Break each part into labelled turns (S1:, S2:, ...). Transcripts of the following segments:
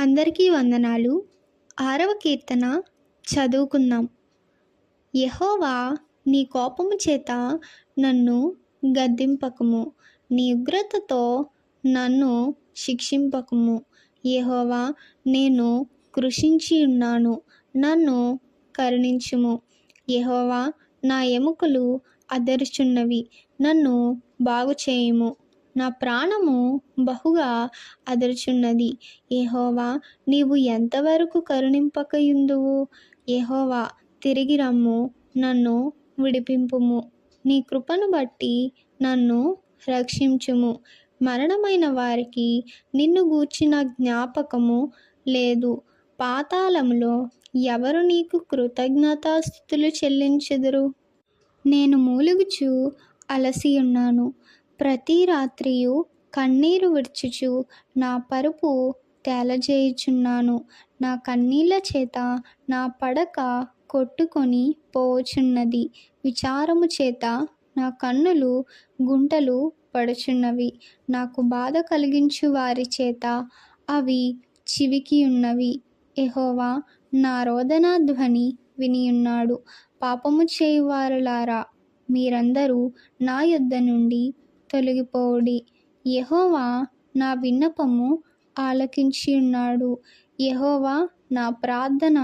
S1: అందరికీ వందనాలు. ఆరవ కీర్తన చదువుకుందాం. యహోవా నీ కోపము చేత నన్ను గద్దింపకము. నీ ఉగ్రతతో నన్ను శిక్షింపకము. యహోవా నేను కృషించి ఉన్నాను. నన్ను కరుణించుము. యహోవా నా ఎముకలు అదరుచున్నవి. నన్ను బాగు చేయుము నా ప్రాణము బహుగా అదరుచున్నది. ఏహోవా నీవు ఎంతవరకు కరుణింపకయుందువు? ఏహోవా తిరిగి రమ్ము నన్ను విడిపింపుము. నీ కృపను బట్టి నన్ను రక్షించుము. మరణమైన వారికి నిన్ను గూర్చిన జ్ఞాపకము లేదు. పాతాళంలో ఎవరు నీకు కృతజ్ఞతాస్థుతులు చెల్లించెదరు? నేను మూలుగుచు అలసి ఉన్నాను ప్రతి రాత్రియు కన్నీరు విడుచుచు నా పరుపు తేలజేయుచున్నాను. నా కన్నీళ్ళ చేత నా పడక కొట్టుకొని పోచున్నది. విచారము చేత నా కన్నులు గుంటలు పడుచున్నవి. నాకు బాధ కలిగించు వారి చేత అవి చివికి ఉన్నవి ఎహోవా నా రోదనా ధ్వని వినియున్నాడు. పాపము చేయువారులారా మీరందరూ నా యొద్ద నుండి తొలగిపోవుడి. యహోవా నా విన్నపము ఆలకించి ఉన్నాడు యహోవా నా ప్రార్థన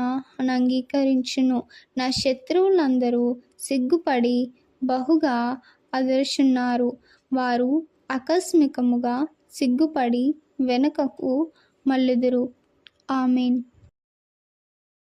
S1: అంగీకరించును. నా శత్రువులందరూ సిగ్గుపడి బహుగా అదర్చున్నారు. వారు ఆకస్మికముగా సిగ్గుపడి వెనుకకు మల్లుదురు ఆమెన్.